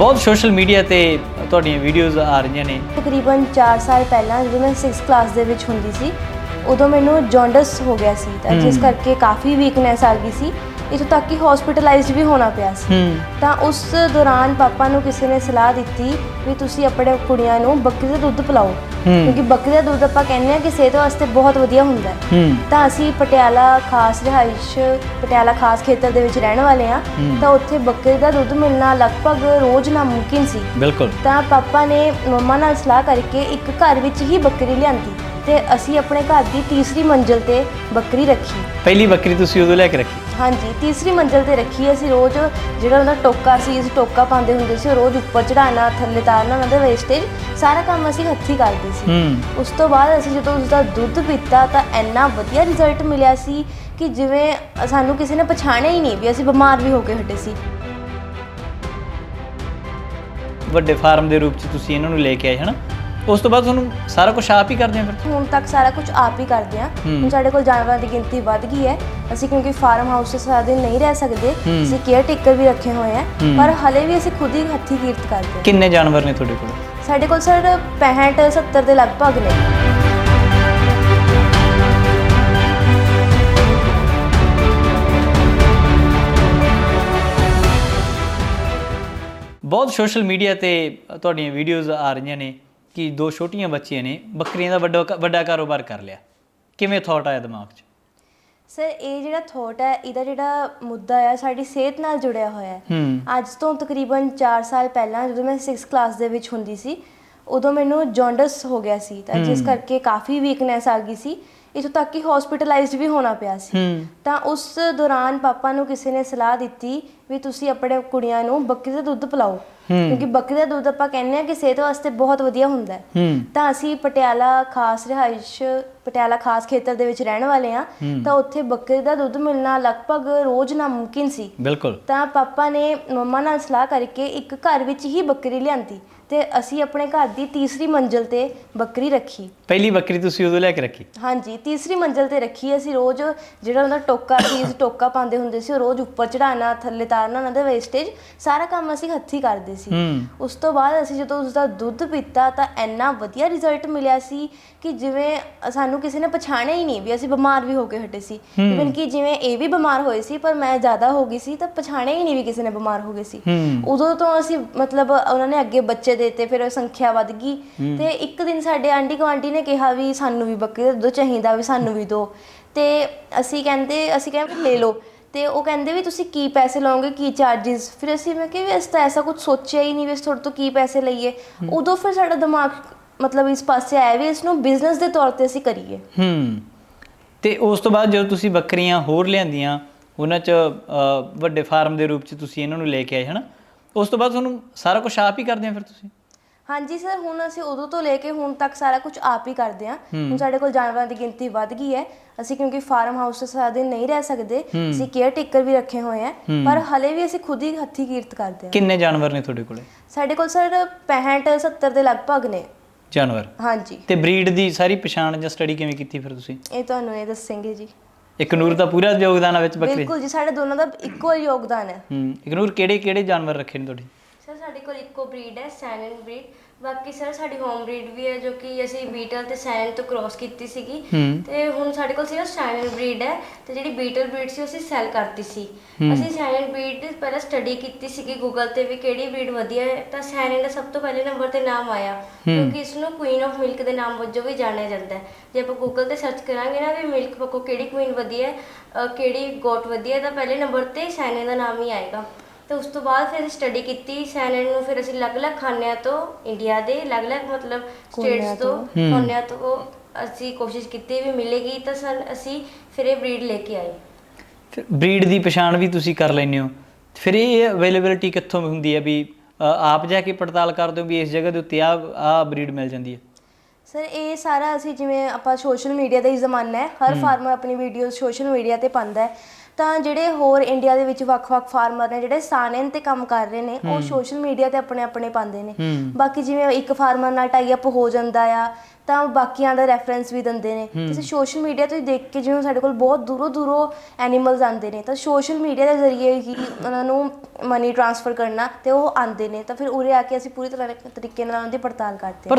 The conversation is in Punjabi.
ਬਹੁਤ ਸੋਸ਼ਲ ਮੀਡੀਆ ਤੇ ਤੁਹਾਡੀਆਂ ਵੀਡੀਓਜ਼ ਆ ਰਹੀਆਂ ਨੇ ਤਕਰੀਬਨ 4 ਸਾਲ ਪਹਿਲਾਂ ਜਦੋਂ ਮੈਂ 6th ਕਲਾਸ ਦੇ ਵਿੱਚ ਹੁੰਦੀ ਸੀ ਉਦੋਂ ਮੈਨੂੰ ਜੌਂਡਸ ਹੋ ਗਿਆ ਸੀ ਤਾਂ ਜਿਸ। ਕਰਕੇ ਕਾਫੀ ਵੀਕਨੈਸ ਆ ਗਈ ਸੀ ਇਥੋਂ ਤੱਕ ਕਿ ਹਸਪੀਟਲਾਈਜ਼ਡ ਵੀ ਹੋਣਾ ਪਿਆ ਸੀ। ਹੂੰ। ਤਾਂ ਉਸ ਦੌਰਾਨ ਪਾਪਾ ਨੂੰ ਕਿਸੇ ਨੇ ਸਲਾਹ ਦਿੱਤੀ ਵੀ ਤੁਸੀਂ ਆਪਣੇ ਕੁੜੀਆਂ ਨੂੰ ਬੱਕਰੀ ਦਾ ਦੁੱਧ ਪਿਲਾਓ। ਕਿਉਂਕਿ ਬੱਕਰੀ ਦਾ ਦੁੱਧ ਆਪਾਂ ਕਹਿੰਦੇ ਆ ਕਿ ਸਿਹਤ ਵਾਸਤੇ ਬਹੁਤ ਵਧੀਆ ਹੁੰਦਾ ਹੈ। ਤਾਂ ਅਸੀਂ ਪਟਿਆਲਾ ਖਾਸ ਰਿਹਾਇਸ਼ ਪਟਿਆਲਾ ਖਾਸ ਖੇਤਰ ਦੇ ਵਿੱਚ ਰਹਿਣ ਵਾਲੇ ਹਮ। ਤਾਂ ਉੱਥੇ ਬੱਕਰੀ ਦਾ ਦੁੱਧ ਮਿਲਣਾ ਲਗਭਗ ਰੋਜ਼ ਨਾਮੁਮਕਿਨ ਸੀ। ਬਿਲਕੁਲ। ਤਾਂ ਪਾਪਾ ਨੇ ਮੰਮਾ ਨਾਲ ਸਲਾਹ ਕਰਕੇ ਇੱਕ ਘਰ ਵਿੱਚ ਹੀ ਬੱਕਰੀ ਲਿਆਂਦੀ ਤੇ ਅਸੀਂ ਆਪਣੇ ਘਰ ਦੀ ਤੀਸਰੀ ਮੰਜ਼ਲ ਤੇ ਬੱਕਰੀ ਰੱਖੀ। ਪਹਿਲੀ ਬੱਕਰੀ ਤੁਸੀਂ ਉਦੋਂ ਲੈ ਕੇ ਰੱਖੀ? ਹਾਂਜੀ ਤੀਸਰੀ ਮੰਜ਼ਲ ਤੇ ਰੱਖੀ ਅਸੀਂ ਰੋਜ਼ ਜਿਹੜਾ ਉਹਦਾ ਟੋਕਾ ਸੀ ਅਸੀਂ ਟੋਕਾ ਪਾਉਂਦੇ ਹੁੰਦੇ ਸੀ ਉਹ ਰੋਜ਼ ਉੱਪਰ ਚੜਾਉਣਾ ਥੱਲੇ ਤਾਰਨਾ ਉਹਨਾਂ ਦਾ ਵੇਸਟੇਜ ਸਾਰਾ ਕੰਮ ਅਸੀਂ ਹੱਥੀਂ ਕਰਦੇ ਸੀ। ਹੂੰ। ਉਸ ਤੋਂ ਬਾਅਦ ਅਸੀਂ ਜਦੋਂ ਉਸ ਦਾ ਦੁੱਧ ਪੀਤਾ ਤਾਂ ਇੰਨਾ ਵਧੀਆ ਰਿਜ਼ਲਟ ਮਿਲਿਆ ਸੀ ਕਿ ਜਿਵੇਂ ਸਾਨੂੰ ਕਿਸੇ ਨੇ ਪਛਾਣਿਆ ਹੀ ਨਹੀਂ ਵੀ ਅਸੀਂ ਬਿਮਾਰ ਵੀ ਹੋ ਕੇ ਹਟੇ ਸੀ। ਵੱਡੇ ਫਾਰਮ ਦੇ ਰੂਪ ਚ ਤੁਸੀਂ ਇਹਨਾਂ ਨੂੰ ਲੈ ਕੇ ਆਏ ਹਨਾ? ਉਸ ਤੋਂ ਬਾਅਦ ਤੁਹਾਨੂੰ ਸਾਰਾ ਕੁਝ ਆਪ ਹੀ ਕਰਦੇ ਆ ਫਿਰ? ਹੁਣ ਤੱਕ ਸਾਰਾ ਕੁਝ ਆਪ ਹੀ ਕਰਦੇ ਹੂੰ। ਹੁਣ ਸਾਡੇ ਕੋਲ ਜਾਨਵਰਾਂ ਦੀ ਗਿਣਤੀ ਵੱਧ ਗਈ ਹੈ। ਅਸੀਂ ਕਿਉਂਕਿ ਫਾਰਮ ਹਾਊਸ 'ਚ ਸਾਰਾ ਦਿਨ ਨਹੀਂ ਰਹਿ ਸਕਦੇ ਹੂੰ। ਅਸੀਂ ਕੇਅਰ ਟੇਕਰ ਵੀ ਰੱਖੇ ਹੋਏ ਆ। ਪਰ ਹਲੇ ਵੀ ਅਸੀਂ ਖੁਦ ਹੀ ਹੱਥੀਂ ਕੀਰਤ ਕਰਦੇ ਹਾਂ ਕਿੰਨੇ ਜਾਨਵਰ ਨੇ ਤੁਹਾਡੇ ਕੋਲ? ਸਾਡੇ ਕੋਲ ਸਰ 65 70 ਦੇ ਲਗਭਗ ਨੇ। ਬਹੁਤ ਸੋਸ਼ਲ ਮੀਡੀਆ ਤੇ ਤੁਹਾਡੀਆਂ ਵੀਡੀਓਜ਼ ਆ ਰਹੀਆਂ ਨੇ। ਕਿ ਦੋ ਛੋਟੀਆਂ ਬੱਚੀਆਂ ਨੇ ਬੱਕਰੀਆਂ ਦਾ ਵੱਡਾ ਵੱਡਾ ਕਾਰੋਬਾਰ ਕਰ ਲਿਆ। ਕਿਵੇਂ ਥਾਟ ਆਇਆ ਦਿਮਾਗ 'ਚ? ਸਰ ਇਹ ਜਿਹੜਾ ਥੋਟ ਹੈ ਇਹਦਾ ਜਿਹੜਾ ਮੁੱਦਾ ਹੈ ਸਾਡੀ ਸਿਹਤ ਨਾਲ ਜੁੜਿਆ ਹੋਇਆ ਹੈ। ਅੱਜ ਤੋਂ ਤਕਰੀਬਨ 4 ਸਾਲ ਪਹਿਲਾਂ ਜਦੋਂ ਮੈਂ 6th ਕਲਾਸ ਦੇ ਵਿੱਚ ਹੁੰਦੀ ਸੀ ਉਦੋਂ ਮੈਨੂੰ ਜੌਂਡਸ ਹੋ ਗਿਆ ਸੀ। ਤਾਂ ਜਿਸ। ਕਰਕੇ ਕਾਫੀ ਵੀਕਨੈਸ ਆ ਗਈ ਸੀ। ਇਥੋਂ ਤੱਕ ਕਿ ਹਸਪੀਟਲਾਈਜ਼ਡ ਵੀ ਹੋਣਾ ਪਿਆ ਸੀ। ਹੂੰ। ਤਾਂ ਉਸ ਦੌਰਾਨ ਪਾਪਾ ਨੂੰ ਕਿਸੇ ਨੇ ਸਲਾਹ ਦਿੱਤੀ ਵੀ ਤੁਸੀਂ ਆਪਣੇ ਕੁੜੀਆਂ ਨੂੰ ਬੱਕਰੀ ਦਾ ਦੁੱਧ ਪਿਲਾਓ। ਕਿਉਂਕਿ ਬੱਕਰੀ ਦਾ ਦੁੱਧ ਆਪਾਂ ਕਹਿੰਦੇ ਆ ਕਿ ਸਿਹਤ ਵਾਸਤੇ ਬਹੁਤ ਵਧੀਆ ਹੁੰਦਾ ਹੈ। ਹੂੰ। ਤਾਂ ਅਸੀਂ ਪਟਿਆਲਾ ਖਾਸ ਰਿਹਾਇਸ਼ ਪਟਿਆਲਾ ਖਾਸ ਖੇਤਰ ਦੇ ਵਿੱਚ ਰਹਿਣ ਵਾਲੇ ਹੂੰ। ਤਾਂ ਉੱਥੇ ਬੱਕਰੀ ਦਾ ਦੁੱਧ ਮਿਲਣਾ ਲਗਭਗ ਰੋਜ਼ ਨਾਮੁਮਕਿਨ ਸੀ। ਬਿਲਕੁਲ। ਤਾਂ ਪਾਪਾ ਨੇ ਮੰਮਾ ਨਾਲ ਸਲਾਹ ਕਰਕੇ ਇੱਕ ਘਰ ਵਿੱਚ ਹੀ ਬੱਕਰੀ ਲਿਆਂਦੀ। ਤੇ ਅਸੀਂ ਆਪਣੇ ਘਰ ਦੀ ਤੀਸਰੀ ਮੰਜ਼ਲ ਤੇ ਬੱਕਰੀ ਰੱਖੀ। ਪਹਿਲੀ ਬੱਕਰੀ ਤੁਸੀਂ ਉਦੋਂ ਲੈ ਕੇ ਰੱਖੀ? ਹਾਂਜੀ ਤੀਸਰੀ ਮੰਜ਼ਲ ਤੇ ਰੱਖੀ ਅਸੀਂ ਰੋਜ਼ ਜਿਹੜਾ ਉਹਦਾ ਟੋਕਾ ਸੀ ਅਸੀਂ ਟੋਕਾ ਪਾਉਂਦੇ ਹੁੰਦੇ ਸੀ ਉਹ ਰੋਜ਼ ਉੱਪਰ ਚੜਾਉਣਾ ਥੱਲੇ ਤਾਰਨਾ ਉਹਨਾਂ ਦਾ ਵੇਸਟੇਜ ਸਾਰਾ ਕੰਮ ਅਸੀਂ ਹੱਥੀਂ ਕਰਦੇ ਸੀ। ਹੂੰ। ਉਸ ਤੋਂ ਬਾਅਦ ਅਸੀਂ ਜਦੋਂ ਉਸ ਦਾ ਦੁੱਧ ਪੀਤਾ ਤਾਂ ਇੰਨਾ ਵਧੀਆ ਰਿਜ਼ਲਟ ਮਿਲਿਆ ਸੀ ਕਿ ਜਿਵੇਂ ਸਾਨੂੰ ਕਿਸੇ ਨੇ ਪਛਾਣਿਆ ਹੀ ਨਹੀਂ ਵੀ ਅਸੀਂ ਬਿਮਾਰ ਵੀ ਹੋ ਕੇ ਹਟੇ ਸੀ। ਇਵਨ ਕਿ ਜਿਵੇਂ ਇਹ ਵੀ ਬਿਮਾਰ ਹੋਏ ਸੀ ਪਰ ਮੈਂ ਜ਼ਿਆਦਾ ਹੋ ਗਈ ਸੀ ਤਾਂ ਪਛਾਣਿਆ ਹੀ ਨਹੀਂ ਵੀ ਕਿਸੇ ਨੇ ਬਿਮਾਰ ਹੋ ਗਏ ਸੀ। ਹੂੰ। ਉਦੋਂ ਤੋਂ ਅਸੀਂ ਮਤਲਬ ਉਹਨਾਂ ਨੇ ਅੱਗੇ ਬੱਚੇ ਦੇਤੇ ਫਿਰ ਸੰਖਿਆ ਵੱਧ ਗਈ। ਤੇ ਇੱਕ ਦਿਨ ਸਾਡੇ ਆਂਟੀ ਗੁਆਂਢੀ ਨੇ ਕਿਹਾ ਵੀ ਸਾਨੂੰ ਵੀ ਬੱਕਰੀ ਦਾ ਚਾਹੀਦਾ ਵੀ ਸਾਨੂੰ ਵੀ ਦਿਓ ਤੇ ਅਸੀਂ ਕਹਿੰਦੇ ਅਸੀਂ ਕਹਿੰਦੇ ਲੈ ਲਓ। ਤੇ ਉਹ ਕਹਿੰਦੇ ਵੀ ਤੁਸੀਂ ਕੀ ਪੈਸੇ ਲਓਗੇ ਕੀ ਚਾਰजेस ਫਿਰ ਅਸੀਂ ਮੈਂ ਕਿਹਾ ਵੀ ਅਸੀਂ ਤਾਂ ਐਸਾ ਕੁਝ ਸੋਚਿਆ ਹੀ ਨਹੀਂ ਵੀ ਅਸੀਂ ਤੁਹਾਡੇ ਤੋਂ ਕੀ ਪੈਸੇ ਲਈਏ। ਉਦੋਂ ਫਿਰ ਸਾਡਾ ਦਿਮਾਗ ਮਤਲਬ ਇਸ ਪਾਸੇ ਆਇਆ ਵੀ ਇਸ ਨੂੰ ਬਿਜ਼ਨਸ ਦੇ ਤੌਰ ਤੇ ਅਸੀਂ ਕਰੀਏ। ਹੂੰ। ਤੇ ਉਸ ਤੋਂ ਬਾਅਦ ਜਦੋਂ ਤੁਸੀਂ ਬੱਕਰੀਆਂ ਹੋਰ ਲਿਆਂਦੀਆਂ ਉਹਨਾਂ 'ਚ ਵੱਡੇ ਫਾਰਮ ਦੇ ਰੂਪ 'ਚ ਤੁਸੀਂ ਇਹਨਾਂ ਨੂੰ ਲੈ ਕੇ ਆਏ ਹਨਾ? ਉਸ ਤੋਂ ਬਾਅਦ ਤੁਹਾਨੂੰ ਸਾਰਾ ਕੁਝ ਆਪ ਹੀ ਕਰਦੇ ਆ ਫਿਰ ਤੁਸੀਂ? ਹਾਂਜੀ ਸਰ ਹੁਣ ਅਸੀਂ ਉਦੋਂ ਤੋਂ ਲੈ ਕੇ ਹੁਣ ਤੱਕ ਸਾਰਾ ਕੁਝ ਆਪ ਹੀ ਕਰਦੇ ਹਾਂ। ਹੁਣ ਸਾਡੇ ਕੋਲ ਜਾਨਵਰਾਂ ਦੀ ਗਿਣਤੀ ਵੱਧ ਗਈ ਹੈ। ਅਸੀਂ ਕਿਉਂਕਿ ਫਾਰਮ ਹਾਊਸ 'ਚ ਸਾਰਾ ਦਿਨ ਨਹੀਂ ਰਹਿ ਸਕਦੇ। ਅਸੀਂ ਕੇਅਰ ਟੇਕਰ ਵੀ ਰੱਖੇ ਹੋਏ ਆ। ਪਰ ਹਲੇ ਵੀ ਅਸੀਂ ਖੁਦ ਹੀ ਹੱਥੀਂ ਕੀਰਤ ਕਰਦੇ ਹਾਂ। ਕਿੰਨੇ ਜਾਨਵਰ ਨੇ ਤੁਹਾਡੇ ਕੋਲੇ? ਸਾਡੇ ਕੋਲ ਸਰ 65 70 ਦੇ ਲਗਭਗ ਨੇ। ਜਾਨਵਰ? ਹਾਂਜੀ। ਤੇ ਬਰੀਡ ਦੀ ਸਾਰੀ ਪਛਾਣ ਜਾਂ ਸਟੱਡੀ ਕਿਵੇਂ ਕੀਤੀ ਫਿਰ ਤੁਸੀਂ? ਇਹ ਤੁਹਾਨੂੰ ਇਹ ਦੱਸੇਂਗੇ ਜੀ। ਇੱਕ ਨੂਰ ਦਾ ਪੂਰਾ ਯੋਗਦਾਨ ਆ ਵਿੱਚ ਬੱਕਰੀ ਬਿਲਕੁਲ ਜੀ ਸਾਡੇ ਦੋਨਾਂ ਦਾ ਇੱਕੋ ਯੋਗਦਾਨ ਹੈ। ਹੂੰ ਇੱਕ ਨੂਰ ਕਿਹੜੇ ਕਿਹੜੇ ਜਾਨਵਰ ਰੱਖੇ ਨੇ ਤੁਹਾਡੇ? ਸਾਡੇ ਕੋਲ ਇੱਕੋ ਬਰੀਡ ਹੈ ਸੈਨਨ ਬਰੀਡ ਬਾਕੀ ਸਰ ਸਾਡੀ ਹੋਮ ਬਰੀਡ ਵੀ ਹੈ ਜੋ ਕਿ ਅਸੀਂ ਬੀਟਲ ਤੇ ਸੈਨਨ ਤੋਂ ਕ੍ਰਾਸ ਕੀਤੀ ਸੀਗੀ। ਹੂੰ। ਤੇ ਹੁਣ ਸਾਡੇ ਕੋਲ ਸਿਰਫ ਸੈਨਨ ਬਰੀਡ ਹੈ ਤੇ ਜਿਹੜੀ ਬੀਟਲ ਬਰੀਡ ਸੀ ਉਹ ਅਸੀਂ ਸੈਲ ਕਰਤੀ ਸੀ। ਹੂੰ। ਅਸੀਂ ਸੈਨਨ ਬਰੀਡ ਪਹਿਲਾਂ ਸਟੱਡੀ ਕੀਤੀ ਸੀਗੀ ਗੂਗਲ ਤੇ ਵੀ ਕਿਹੜੀ ਬਰੀਡ ਵਧੀਆ ਹੈ ਤਾਂ ਸੈਨਨ ਦਾ ਸਭ ਤੋਂ ਪਹਿਲੇ ਨੰਬਰ ਤੇ ਨਾਮ ਆਇਆ। ਕਿਉਂਕਿ ਇਸ ਨੂੰ ਕੁਈਨ ਆਫ ਮਿਲਕ ਦੇ ਨਾਮ ਵਜੋਂ ਵੀ ਜਾਣਿਆ ਜਾਂਦਾ ਹੈ। ਜੇ ਆਪਾਂ ਗੂਗਲ ਤੇ ਸਰਚ ਕਰਾਂਗੇ ਨਾ ਵੀ ਮਿਲਕ ਪੱਕੋ ਕਿਹੜੀ ਕੁਈਨ ਵਧੀਆ ਹੈ ਅਹ ਕਿਹੜੀ ਗੋਟ ਵਧੀਆ ਹੈ ਤਾਂ ਪਹਿਲੇ ਨੰਬਰ ਤੇ ਸੈਨਨ ਦਾ ਨਾਮ ਹੀ ਆਏਗਾ। ਤੇ ਉਸ ਤੋਂ ਬਾਅਦ ਫਿਰ ਸਟੱਡੀ ਕੀਤੀ ਸੈਨਨ ਨੂੰ ਫਿਰ ਅਸੀਂ ਅਲੱਗ-ਅਲੱਗ ਖਾਨਿਆਂ ਤੋਂ ਇੰਡੀਆ ਦੇ ਅਲੱਗ-ਅਲੱਗ ਮਤਲਬ ਕੋਨਿਆਂ ਸਟੇਟਸ ਤੋਂ। ਹੂੰ। ਕੋਨਿਆਂ ਤੋਂ ਅਸੀਂ ਕੋਸ਼ਿਸ਼ ਕੀਤੀ ਵੀ ਮਿਲੇਗੀ ਤਾਂ ਸਰ ਅਸੀਂ ਫਿਰ ਇਹ ਬਰੀਡ ਲੈ ਕੇ ਆਏ। ਫਿਰ ਬਰੀਡ ਦੀ ਪਛਾਣ ਵੀ ਤੁਸੀਂ ਕਰ ਲੈਂਦੇ ਹੋ। ਫਿਰ ਇਹ ਅਵੇਲੇਬਿਲਿਟੀ ਕਿੱਥੋਂ ਹੁੰਦੀ ਹੈ ਵੀ ਅ, ਆਪ ਜਾ ਕੇ ਪੜਤਾਲ ਕਰਦੇ ਹੋ ਵੀ ਇਸ ਜਗ੍ਹਾ ਦੇ ਉੱਤੇ ਆ ਆ ਬਰੀਡ ਮਿਲ ਜਾਂਦੀ ਹੈ? ਸਰ ਇਹ ਸਾਰਾ ਅਸੀਂ ਜਿਵੇਂ ਆਪਾਂ ਸੋਸ਼ਲ ਮੀਡੀਆ ਦਾ ਹੀ ਜ਼ਮਾਨਾ ਹੈ। ਹਰ ਫਾਰਮਰ ਆਪਣੀ ਵੀਡੀਓਜ਼ ਸੋਸ਼ਲ ਮੀਡੀਆ ਤੇ ਪਾਉਂਦਾ ਹੈ। ਤਾਂ ਜਿਹੜੇ ਹੋਰ ਇੰਡੀਆ ਦੇ ਵਿੱਚ ਵੱਖ-ਵੱਖ ਫਾਰਮਰ ਨੇ ਜਿਹੜੇ ਸਾਨਨ ਤੇ ਕੰਮ ਕਰ ਰਹੇ ਨੇ ਉਹ ਸੋਸ਼ਲ ਮੀਡੀਆ ਤੇ ਆਪਣੇ ਆਪਣੇ ਪਾਉਂਦੇ ਨੇ। ਬਾਕੀ ਜਿਵੇਂ ਇੱਕ ਫਾਰਮਰ ਨਾਲ ਟਾਈ ਅਪ ਹੋ ਜਾਂਦਾ ਆ ਤਾਂ ਬਾਕੀਆਂ ਦਾ ਰੈਫਰੈਂਸ ਵੀ ਦਿੰਦੇ ਨੇ। ਤੁਸੀਂ ਸੋਸ਼ਲ ਮੀਡੀਆ ਤੋਂ ਦੇਖ ਕੇ ਜਿਵੇਂ ਸਾਡੇ ਕੋਲ ਬਹੁਤ ਦੂਰੋਂ ਦੂਰੋਂ ਐਨੀਮਲਸ ਆਉਂਦੇ ਨੇ ਤਾਂ ਸੋਸ਼ਲ ਮੀਡੀਆ ਦੇ ਜ਼ਰੀਏ ਹੀ ਉਹਨਾਂ ਨੂੰ ਮਨੀ ਟ੍ਰਾਂਸਫਰ ਕਰਨਾ ਤੇ ਉਹ ਆਉਂਦੇ ਨੇ ਤਾਂ ਫਿਰ ਉਰੇ ਆ ਕੇ ਅਸੀਂ ਪੂਰੀ ਤਰ੍ਹਾਂ ਤਰੀਕੇ ਨਾਲ ਉਹਨਾਂ ਦੀ ਪੜਤਾਲ ਕਰਦੇ ਹਾਂ।